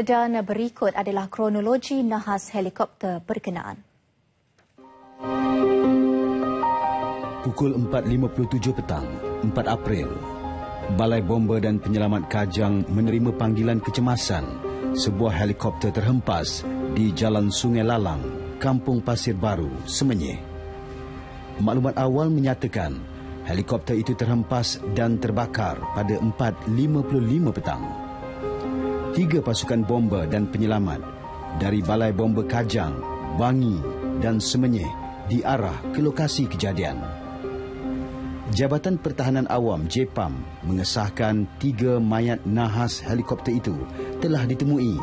Dan berikut adalah kronologi nahas helikopter berkenaan. Pukul 4.57 petang, 4 April, Balai Bomba dan Penyelamat Kajang menerima panggilan kecemasan sebuah helikopter terhempas di Jalan Sungai Lalang, Kampung Pasir Baru, Semenyih. Maklumat awal menyatakan helikopter itu terhempas dan terbakar pada 4.55 petang. Tiga pasukan bomba dan penyelamat dari Balai Bomba Kajang, Bangi dan Semenyih diarah ke lokasi kejadian. Jabatan Pertahanan Awam JPAM mengesahkan tiga mayat nahas helikopter itu telah ditemui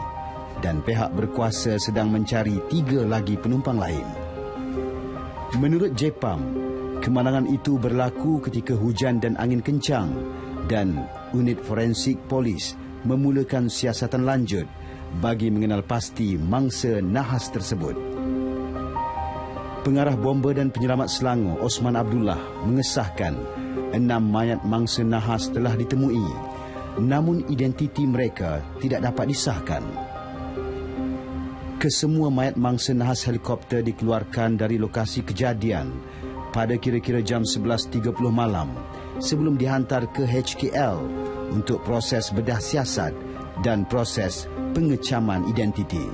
dan pihak berkuasa sedang mencari tiga lagi penumpang lain. Menurut JPAM, kemalangan itu berlaku ketika hujan dan angin kencang dan unit forensik polis memulakan siasatan lanjut bagi mengenal pasti mangsa nahas tersebut. Pengarah Bomba dan Penyelamat Selangor Osman Abdullah mengesahkan enam mayat mangsa nahas telah ditemui namun identiti mereka tidak dapat disahkan. Kesemua mayat mangsa nahas helikopter dikeluarkan dari lokasi kejadian pada kira-kira jam 11.30 malam sebelum dihantar ke HKL untuk proses bedah siasat dan proses pengecaman identiti.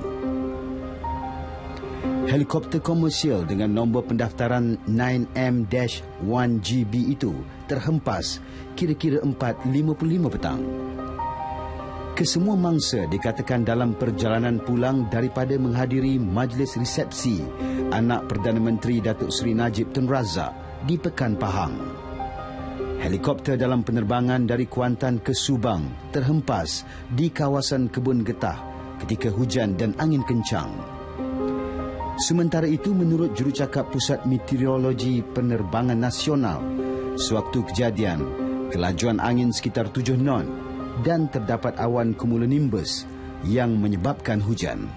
Helikopter komersial dengan nombor pendaftaran 9M-1GB itu terhempas kira-kira 4.55 petang. Kesemua mangsa dikatakan dalam perjalanan pulang daripada menghadiri majlis resepsi anak Perdana Menteri Datuk Seri Najib Tun Razak di Pekan Pahang. Helikopter dalam penerbangan dari Kuantan ke Subang terhempas di kawasan Kebun Getah ketika hujan dan angin kencang. Sementara itu menurut jurucakap Pusat Meteorologi Penerbangan Nasional, sewaktu kejadian, kelajuan angin sekitar 7 knot dan terdapat awan cumulonimbus yang menyebabkan hujan.